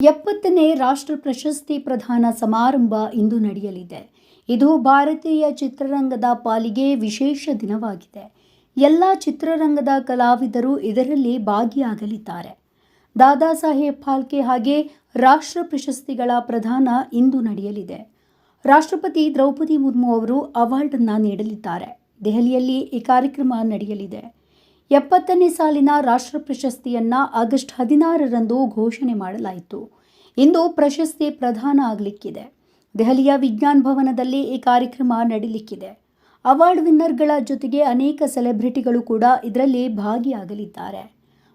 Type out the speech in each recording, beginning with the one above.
ಎಪ್ಪತ್ತನೇ ರಾಷ್ಟ್ರ ಪ್ರಶಸ್ತಿ ಪ್ರದಾನ ಸಮಾರಂಭ ಇಂದು ನಡೆಯಲಿದೆ. ಇದು ಭಾರತೀಯ ಚಿತ್ರರಂಗದ ಪಾಲಿಗೆ ವಿಶೇಷ ದಿನವಾಗಿದೆ. ಎಲ್ಲ ಚಿತ್ರರಂಗದ ಕಲಾವಿದರು ಇದರಲ್ಲಿ ಭಾಗಿಯಾಗಲಿದ್ದಾರೆ. ದಾದಾ ಸಾಹೇಬ್ ಫಾಲ್ಕೆ ಹಾಗೆ ರಾಷ್ಟ್ರ ಪ್ರಶಸ್ತಿಗಳ ಪ್ರದಾನ ಇಂದು ನಡೆಯಲಿದೆ. ರಾಷ್ಟ್ರಪತಿ ದ್ರೌಪದಿ ಮುರ್ಮು ಅವರು ಅವಾರ್ಡನ್ನು ನೀಡಲಿದ್ದಾರೆ. ದೆಹಲಿಯಲ್ಲಿ ಈ ಕಾರ್ಯಕ್ರಮ ನಡೆಯಲಿದೆ. ಎಪ್ಪತ್ತನೇ ಸಾಲಿನ ರಾಷ್ಟ್ರ ಪ್ರಶಸ್ತಿಯನ್ನ ಆಗಸ್ಟ್ ಹದಿನಾರರಂದು ಘೋಷಣೆ ಮಾಡಲಾಯಿತು. ಇಂದು ಪ್ರಶಸ್ತಿ ಪ್ರದಾನ ಆಗಲಿಕ್ಕಿದೆ. ದೆಹಲಿಯ ವಿಜ್ಞಾನ್ ಭವನದಲ್ಲಿ ಈ ಕಾರ್ಯಕ್ರಮ ನಡೀಲಿಕ್ಕಿದೆ. ಅವಾರ್ಡ್ ವಿನ್ನರ್ಗಳ ಜೊತೆಗೆ ಅನೇಕ ಸೆಲೆಬ್ರಿಟಿಗಳು ಕೂಡ ಇದರಲ್ಲಿ ಭಾಗಿಯಾಗಲಿದ್ದಾರೆ.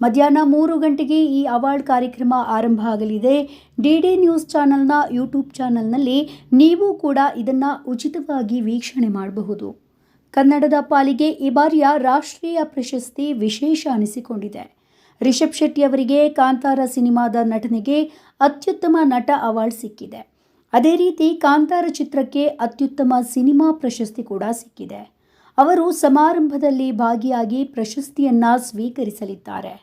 ಮಧ್ಯಾಹ್ನ ಮೂರು ಗಂಟೆಗೆ ಈ ಅವಾರ್ಡ್ ಕಾರ್ಯಕ್ರಮ ಆರಂಭ ಆಗಲಿದೆ. ಡಿ ಡಿ ನ್ಯೂಸ್ ಚಾನಲ್ನ ಯೂಟ್ಯೂಬ್ ಚಾನಲ್ನಲ್ಲಿ ನೀವು ಕೂಡ ಇದನ್ನು ಉಚಿತವಾಗಿ ವೀಕ್ಷಣೆ ಮಾಡಬಹುದು. ಕನ್ನಡದ ಪಾಲಿಗೆ ಈ ಬಾರಿಯ ರಾಷ್ಟ್ರೀಯ ಪ್ರಶಸ್ತಿ ವಿಶೇಷ ಅನಿಸಿಕೊಂಡಿದೆ. ರಿಷಬ್ ಶೆಟ್ಟಿ ಅವರಿಗೆ ಕಾಂತಾರ ಸಿನಿಮಾದ ನಟನೆಗೆ ಅತ್ಯುತ್ತಮ ನಟ ಅವಾರ್ಡ್ ಸಿಕ್ಕಿದೆ. ಅದೇ ರೀತಿ ಕಾಂತಾರ ಚಿತ್ರಕ್ಕೆ ಅತ್ಯುತ್ತಮ ಸಿನಿಮಾ ಪ್ರಶಸ್ತಿ ಕೂಡ ಸಿಕ್ಕಿದೆ. ಅವರು ಸಮಾರಂಭದಲ್ಲಿ ಭಾಗಿಯಾಗಿ ಪ್ರಶಸ್ತಿಯನ್ನ ಸ್ವೀಕರಿಸಲಿದ್ದಾರೆ.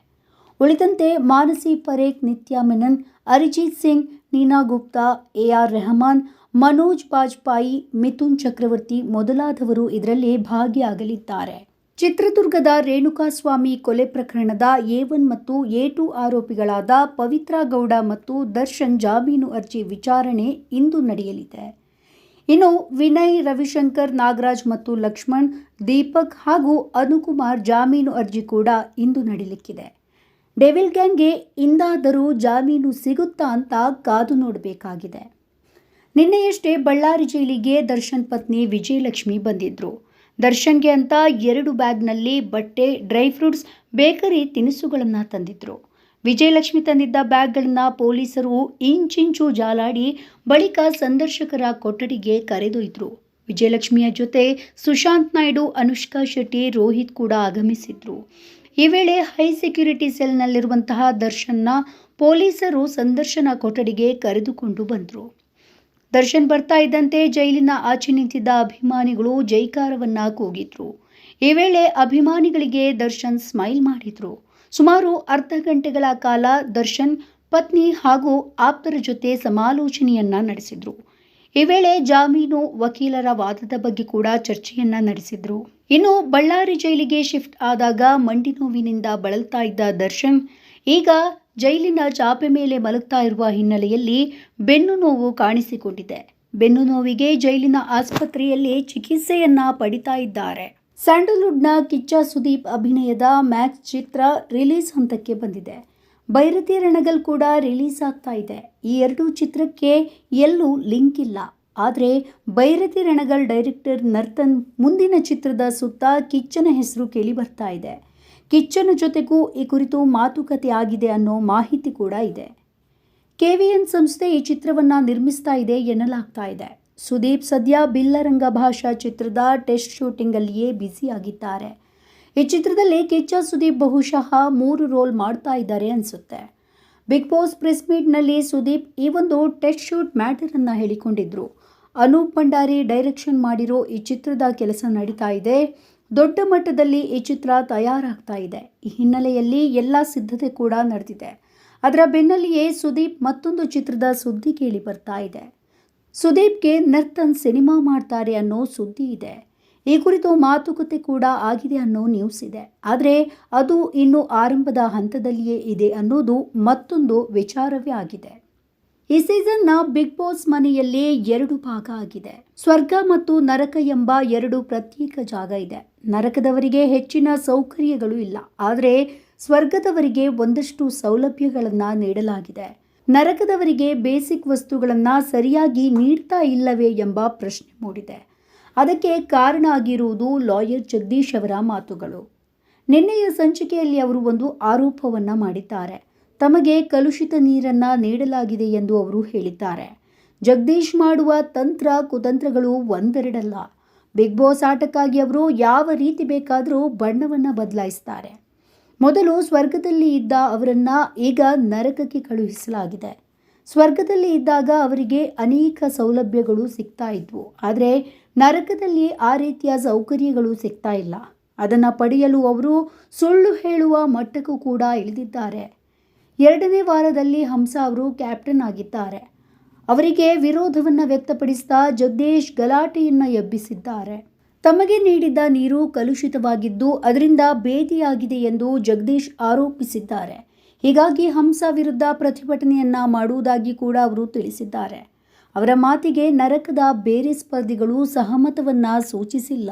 ಉಳಿದಂತೆ ಮಾನಸಿ ಪರೇಖ್, ನಿತ್ಯಾ ಮೆನನ್, ಅರಿಜಿತ್ ಸಿಂಗ್, ನೀನಾ ಗುಪ್ತಾ, ಎ ಆರ್ ರೆಹಮಾನ್ ಮನೋಜ್ ಬಾಜ್ಪಾಯಿ, ಮಿಥುನ್ ಚಕ್ರವರ್ತಿ ಮೊದಲಾದವರು ಇದರಲ್ಲಿ ಭಾಗಿಯಾಗಲಿದ್ದಾರೆ. ಚಿತ್ರದುರ್ಗದ ರೇಣುಕಾಸ್ವಾಮಿ ಕೊಲೆ ಪ್ರಕರಣದ ಎ ಒನ್ ಮತ್ತು ಎ ಟು ಆರೋಪಿಗಳಾದ ಪವಿತ್ರ ಗೌಡ ಮತ್ತು ದರ್ಶನ್ ಜಾಮೀನು ಅರ್ಜಿ ವಿಚಾರಣೆ ಇಂದು ನಡೆಯಲಿದೆ. ಇನ್ನು ವಿನಯ್, ರವಿಶಂಕರ್, ನಾಗರಾಜ್ ಮತ್ತು ಲಕ್ಷ್ಮಣ್, ದೀಪಕ್ ಹಾಗೂ ಅನುಕುಮಾರ್ ಜಾಮೀನು ಅರ್ಜಿ ಕೂಡ ಇಂದು ನಡೀಲಿಕ್ಕಿದೆ. ಡೆವಿಲ್ ಗ್ಯಾಂಗ್ಗೆ ಇಂದಾದರೂ ಜಾಮೀನು ಸಿಗುತ್ತಾ ಅಂತ ಕಾದು ನೋಡಬೇಕಾಗಿದೆ. ನಿನ್ನೆಯಷ್ಟೇ ಬಳ್ಳಾರಿ ಜೈಲಿಗೆ ದರ್ಶನ್ ಪತ್ನಿ ವಿಜಯಲಕ್ಷ್ಮಿ ಬಂದಿದ್ರು. ದರ್ಶನ್ಗೆ ಅಂತ ಎರಡು ಬ್ಯಾಗ್ನಲ್ಲಿ ಬಟ್ಟೆ, ಡ್ರೈ ಫ್ರೂಟ್ಸ್, ಬೇಕರಿ, ತಿನಿಸುಗಳನ್ನು ತಂದಿದ್ರು. ವಿಜಯಲಕ್ಷ್ಮಿ ತಂದಿದ್ದ ಬ್ಯಾಗ್ಗಳನ್ನು ಪೊಲೀಸರು ಇಂಚಿಂಚು ಜಾಲಾಡಿ ಬಳಿಕ ಸಂದರ್ಶಕರ ಕೊಠಡಿಗೆ ಕರೆದೊಯ್ದರು. ವಿಜಯಲಕ್ಷ್ಮಿಯ ಜೊತೆ ಸುಶಾಂತ್ ನಾಯ್ಡು, ಅನುಷ್ಕಾ ಶೆಟ್ಟಿ, ರೋಹಿತ್ ಕೂಡ ಆಗಮಿಸಿದ್ರು. ಈ ವೇಳೆ ಹೈ ಸೆಕ್ಯೂರಿಟಿ ಸೆಲ್ನಲ್ಲಿರುವಂತಹ ದರ್ಶನ್ನ ಪೊಲೀಸರು ಸಂದರ್ಶನ ಕೊಠಡಿಗೆ ಕರೆದುಕೊಂಡು ಬಂದರು. ದರ್ಶನ್ ಬರ್ತಾ ಇದ್ದಂತೆ ಜೈಲಿನ ಆಚೆ ನಿಂತಿದ್ದ ಅಭಿಮಾನಿಗಳು ಜೈಕಾರವನ್ನ ಕೂಗಿದ್ರು. ಈ ವೇಳೆ ಅಭಿಮಾನಿಗಳಿಗೆ ದರ್ಶನ್ ಸ್ಮೈಲ್ ಮಾಡಿದ್ರು. ಸುಮಾರು ಅರ್ಧ ಗಂಟೆಗಳ ಕಾಲ ದರ್ಶನ್, ಪತ್ನಿ ಹಾಗೂ ಆಪ್ತರ ಜೊತೆ ಸಮಾಲೋಚನೆಯನ್ನ ನಡೆಸಿದ್ರು. ಈ ವೇಳೆ ಜಾಮೀನು, ವಕೀಲರ ವಾದದ ಬಗ್ಗೆ ಕೂಡ ಚರ್ಚೆಯನ್ನ ನಡೆಸಿದ್ರು. ಇನ್ನು ಬಳ್ಳಾರಿ ಜೈಲಿಗೆ ಶಿಫ್ಟ್ ಆದಾಗ ಮಂಡಿ ನೋವಿನಿಂದ ಬಳಲ್ತಾ ಇದ್ದ ದರ್ಶನ್ ಈಗ ಜೈಲಿನ ಚಾಪೆ ಮೇಲೆ ಮಲಗ್ತಾ ಇರುವ ಹಿನ್ನೆಲೆಯಲ್ಲಿ ಬೆನ್ನು ನೋವು ಕಾಣಿಸಿಕೊಂಡಿದೆ. ಬೆನ್ನು ನೋವಿಗೆ ಜೈಲಿನ ಆಸ್ಪತ್ರೆಯಲ್ಲಿ ಚಿಕಿತ್ಸೆಯನ್ನ ಪಡಿತಾ ಇದ್ದಾರೆ. ಸ್ಯಾಂಡಲ್ವುಡ್ನ ಕಿಚ್ಚ ಸುದೀಪ್ ಅಭಿನಯದ ಮ್ಯಾಕ್ಸ್ ಚಿತ್ರ ರಿಲೀಸ್ ಹಂತಕ್ಕೆ ಬಂದಿದೆ. ಭೈರತಿ ರಣಗಲ್ ಕೂಡ ರಿಲೀಸ್ ಆಗ್ತಾ ಇದೆ. ಈ ಎರಡೂ ಚಿತ್ರಕ್ಕೆ ಎಲ್ಲೂ ಲಿಂಕ್ ಇಲ್ಲ. ಆದರೆ ಭೈರತಿ ರಣಗಲ್ ಡೈರೆಕ್ಟರ್ ನರ್ತನ್ ಮುಂದಿನ ಚಿತ್ರದ ಸುತ್ತ ಕಿಚ್ಚನ ಹೆಸರು ಕೇಳಿ ಬರ್ತಾ ಇದೆ. ಕಿಚ್ಚನ ಜೊತೆಗೂ ಈ ಕುರಿತು ಮಾತುಕತೆ ಆಗಿದೆ ಅನ್ನೋ ಮಾಹಿತಿ ಕೂಡ ಇದೆ. ಕೆವಿಎನ್ ಸಂಸ್ಥೆ ಈ ಚಿತ್ರವನ್ನು ನಿರ್ಮಿಸ್ತಾ ಇದೆ ಎನ್ನಲಾಗ್ತಾ ಇದೆ. ಸುದೀಪ್ ಸದ್ಯ ಬಿಲ್ಲರಂಗ ಭಾಷಾ ಚಿತ್ರದ ಟೆಸ್ಟ್ ಶೂಟಿಂಗಲ್ಲಿಯೇ ಬ್ಯುಸಿಯಾಗಿದ್ದಾರೆ ಈ ಚಿತ್ರದಲ್ಲಿ ಕಿಚ್ಚ ಸುದೀಪ್ ಬಹುಶಃ ಮೂರು ರೋಲ್ ಮಾಡ್ತಾ ಇದ್ದಾರೆ ಅನಿಸುತ್ತೆ. ಬಿಗ್ ಬಾಸ್ ಪ್ರೆಸ್ ಮೀಟ್ನಲ್ಲಿ ಸುದೀಪ್ ಈ ಒಂದು ಟೆಸ್ಟ್ ಶೂಟ್ ಮ್ಯಾಟರನ್ನು ಹೇಳಿಕೊಂಡಿದ್ರು. ಅನೂಪ್ ಭಂಡಾರಿ ಡೈರೆಕ್ಷನ್ ಮಾಡಿರೋ ಈ ಚಿತ್ರದ ಕೆಲಸ ನಡೀತಾ ಇದೆ. ದೊಡ್ಡ ಮಟ್ಟದಲ್ಲಿ ಈ ಚಿತ್ರ ತಯಾರಾಗ್ತಾ ಇದೆ. ಈ ಹಿನ್ನೆಲೆಯಲ್ಲಿ ಎಲ್ಲ ಸಿದ್ಧತೆ ಕೂಡ ನಡೆದಿದೆ. ಅದರ ಬೆನ್ನಲ್ಲಿಯೇ ಸುದೀಪ್ ಮತ್ತೊಂದು ಚಿತ್ರದ ಸುದ್ದಿ ಕೇಳಿ ಬರ್ತಾ ಇದೆ. ಸುದೀಪ್ಗೆ ನರ್ತನ್ ಸಿನಿಮಾ ಮಾಡ್ತಾರೆ ಅನ್ನೋ ಸುದ್ದಿ ಇದೆ. ಈ ಕುರಿತು ಮಾತುಕತೆ ಕೂಡ ಆಗಿದೆ ಅನ್ನೋ ನ್ಯೂಸ್ ಇದೆ. ಆದರೆ ಅದು ಇನ್ನು ಆರಂಭದ ಹಂತದಲ್ಲಿಯೇ ಇದೆ ಅನ್ನೋದು ಮತ್ತೊಂದು ವಿಚಾರವೇ ಆಗಿದೆ. ಈ ಸೀಸನ್ನ ಬಿಗ್ ಬಾಸ್ ಮನೆಯಲ್ಲಿ ಎರಡು ಭಾಗ ಆಗಿದೆ. ಸ್ವರ್ಗ ಮತ್ತು ನರಕ ಎಂಬ ಎರಡು ಪ್ರತ್ಯೇಕ ಜಾಗ ಇದೆ. ನರಕದವರಿಗೆ ಹೆಚ್ಚಿನ ಸೌಕರ್ಯಗಳು ಇಲ್ಲ. ಆದರೆ ಸ್ವರ್ಗದವರಿಗೆ ಒಂದಷ್ಟು ಸೌಲಭ್ಯಗಳನ್ನು ನೀಡಲಾಗಿದೆ. ನರಕದವರಿಗೆ ಬೇಸಿಕ್ ವಸ್ತುಗಳನ್ನು ಸರಿಯಾಗಿ ನೀಡ್ತಾ ಇಲ್ಲವೇ ಎಂಬ ಪ್ರಶ್ನೆ ಮೂಡಿದೆ. ಅದಕ್ಕೆ ಕಾರಣ ಆಗಿರುವುದು ಲಾಯರ್ ಜಗದೀಶ್ ಅವರ ಮಾತುಗಳು. ನಿನ್ನೆಯ ಸಂಚಿಕೆಯಲ್ಲಿ ಅವರು ಒಂದು ಆರೋಪವನ್ನು ಮಾಡಿದ್ದಾರೆ. ತಮಗೆ ಕಲುಷಿತ ನೀರನ್ನು ನೀಡಲಾಗಿದೆ ಎಂದು ಅವರು ಹೇಳಿದ್ದಾರೆ. ಜಗದೀಶ್ ಮಾಡುವ ತಂತ್ರ ಕುತಂತ್ರಗಳು ಒಂದೆರಡಲ್ಲ. ಬಿಗ್ ಬಾಸ್ ಆಟಕ್ಕಾಗಿ ಅವರು ಯಾವ ರೀತಿ ಬೇಕಾದರೂ ಬಣ್ಣವನ್ನು ಬದಲಾಯಿಸ್ತಾರೆ. ಮೊದಲು ಸ್ವರ್ಗದಲ್ಲಿ ಇದ್ದ ಅವರನ್ನು ಈಗ ನರಕಕ್ಕೆ ಕಳುಹಿಸಲಾಗಿದೆ. ಸ್ವರ್ಗದಲ್ಲಿ ಇದ್ದಾಗ ಅವರಿಗೆ ಅನೇಕ ಸೌಲಭ್ಯಗಳು ಸಿಗ್ತಾ ಇದ್ವು. ಆದರೆ ನರಕದಲ್ಲಿ ಆ ರೀತಿಯ ಸೌಕರ್ಯಗಳು ಸಿಗ್ತಾ ಇಲ್ಲ. ಅದನ್ನು ಪಡೆಯಲು ಅವರು ಸುಳ್ಳು ಹೇಳುವ ಮಟ್ಟಕ್ಕೂ ಕೂಡ ಇಳಿದಿದ್ದಾರೆ. ಎರಡನೇ ವಾರದಲ್ಲಿ ಹಂಸ ಅವರು ಕ್ಯಾಪ್ಟನ್ ಆಗಿದ್ದಾರೆ. ಅವರಿಗೆ ವಿರೋಧವನ್ನು ವ್ಯಕ್ತಪಡಿಸ್ತಾ ಜಗದೀಶ್ ಗಲಾಟೆಯನ್ನು ಎಬ್ಬಿಸಿದ್ದಾರೆ. ತಮಗೆ ನೀಡಿದ್ದ ನೀರು ಕಲುಷಿತವಾಗಿದ್ದು ಅದರಿಂದ ಬೇದಿಯಾಗಿದೆ ಎಂದು ಜಗದೀಶ್ ಆರೋಪಿಸಿದ್ದಾರೆ. ಹೀಗಾಗಿ ಹಂಸ ವಿರುದ್ಧ ಪ್ರತಿಭಟನೆಯನ್ನ ಮಾಡುವುದಾಗಿ ಕೂಡ ಅವರು ತಿಳಿಸಿದ್ದಾರೆ. ಅವರ ಮಾತಿಗೆ ನರಕದ ಬೇರೆ ಸ್ಪರ್ಧಿಗಳು ಸಹಮತವನ್ನ ಸೂಚಿಸಿಲ್ಲ.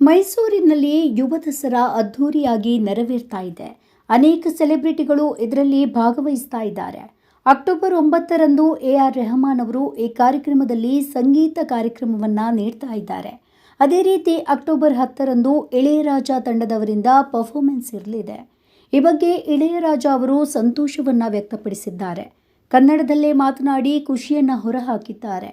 ಮೈಸೂರಿನಲ್ಲಿ ಯುವ ದಸರಾ ಅದ್ಧೂರಿಯಾಗಿ ನೆರವೇರ್ತಾ ಇದೆ. ಅನೇಕ ಸೆಲೆಬ್ರಿಟಿಗಳು ಇದರಲ್ಲಿ ಭಾಗವಹಿಸ್ತಾ ಇದ್ದಾರೆ. ಅಕ್ಟೋಬರ್ ಒಂಬತ್ತರಂದು ಎ ಆರ್ ರೆಹಮಾನ್ ಅವರು ಈ ಕಾರ್ಯಕ್ರಮದಲ್ಲಿ ಸಂಗೀತ ಕಾರ್ಯಕ್ರಮವನ್ನು ನೀಡ್ತಾ ಇದ್ದಾರೆ. ಅದೇ ರೀತಿ ಅಕ್ಟೋಬರ್ ಹತ್ತರಂದು ಇಳೆಯರಾಜ ತಂಡದವರಿಂದ ಪರ್ಫಾರ್ಮೆನ್ಸ್ ಇರಲಿದೆ. ಈ ಬಗ್ಗೆ ಇಳೆಯರಾಜ ಅವರು ಸಂತೋಷವನ್ನು ವ್ಯಕ್ತಪಡಿಸಿದ್ದಾರೆ. ಕನ್ನಡದಲ್ಲೇ ಮಾತನಾಡಿ ಖುಷಿಯನ್ನು ಹೊರಹಾಕಿದ್ದಾರೆ.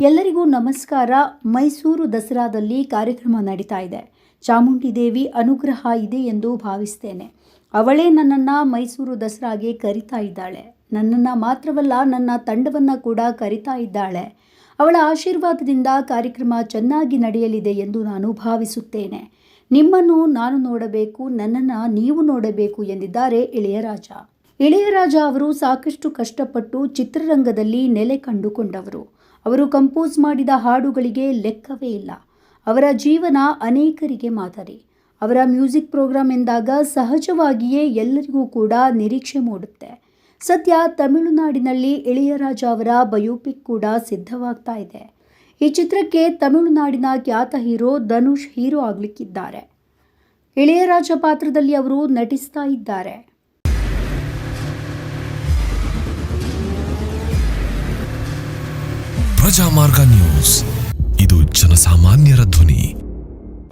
ಎಲ್ಲರಿಗೂ ನಮಸ್ಕಾರ. ಮೈಸೂರು ದಸರಾದಲ್ಲಿ ಕಾರ್ಯಕ್ರಮ ನಡೀತಾ ಇದೆ. ಚಾಮುಂಡಿ ದೇವಿ ಅನುಗ್ರಹ ಇದೆ ಎಂದು ಭಾವಿಸ್ತೇನೆ. ಅವಳೇ ನನ್ನನ್ನು ಮೈಸೂರು ದಸರಾಗೆ ಕರಿತಾ ಇದ್ದಾಳೆ. ನನ್ನನ್ನು ಮಾತ್ರವಲ್ಲ, ನನ್ನ ತಂಡವನ್ನು ಕೂಡ ಕರಿತಾ ಇದ್ದಾಳೆ. ಅವಳ ಆಶೀರ್ವಾದದಿಂದ ಕಾರ್ಯಕ್ರಮ ಚೆನ್ನಾಗಿ ನಡೆಯಲಿದೆ ಎಂದು ನಾನು ಭಾವಿಸುತ್ತೇನೆ. ನಿಮ್ಮನ್ನು ನಾನು ನೋಡಬೇಕು, ನನ್ನನ್ನು ನೀವು ನೋಡಬೇಕು ಎಂದಿದ್ದಾರೆ ಇಳೆಯರಾಜ. ಇಳೆಯರಾಜ ಅವರು ಸಾಕಷ್ಟು ಕಷ್ಟಪಟ್ಟು ಚಿತ್ರರಂಗದಲ್ಲಿ ನೆಲೆ ಕಂಡುಕೊಂಡವರು. ಅವರು ಕಂಪೋಸ್ ಮಾಡಿದ ಹಾಡುಗಳಿಗೆ ಲೆಕ್ಕವೇ ಇಲ್ಲ. ಅವರ ಜೀವನ ಅನೇಕರಿಗೆ ಮಾದರಿ. ಅವರ ಮ್ಯೂಸಿಕ್ ಪ್ರೋಗ್ರಾಮ್ ಎಂದಾಗ ಸಹಜವಾಗಿಯೇ ಎಲ್ಲರಿಗೂ ಕೂಡ ನಿರೀಕ್ಷೆ ಮೂಡುತ್ತೆ. ಸದ್ಯ ತಮಿಳುನಾಡಿನಲ್ಲಿ ಇಳಿಯರಾಜ ಅವರ ಬಯೋಪಿಕ್ ಕೂಡ ಸಿದ್ಧವಾಗ್ತಾ ಇದೆ. ಈ ಚಿತ್ರಕ್ಕೆ ತಮಿಳುನಾಡಿನ ಖ್ಯಾತ ಹೀರೋ ಧನುಷ್ ಹೀರೋ ಆಗಲಿಕ್ಕಿದ್ದಾರೆ. ಇಳೆಯರಾಜ ಪಾತ್ರದಲ್ಲಿ ಅವರು ನಟಿಸ್ತಾ ಇದ್ದಾರೆ. ಪ್ರಜಾಮಾರ್ಗ ನ್ಯೂಸ್. ಇದು ಜನಸಾಮಾನ್ಯರ ಧ್ವನಿ.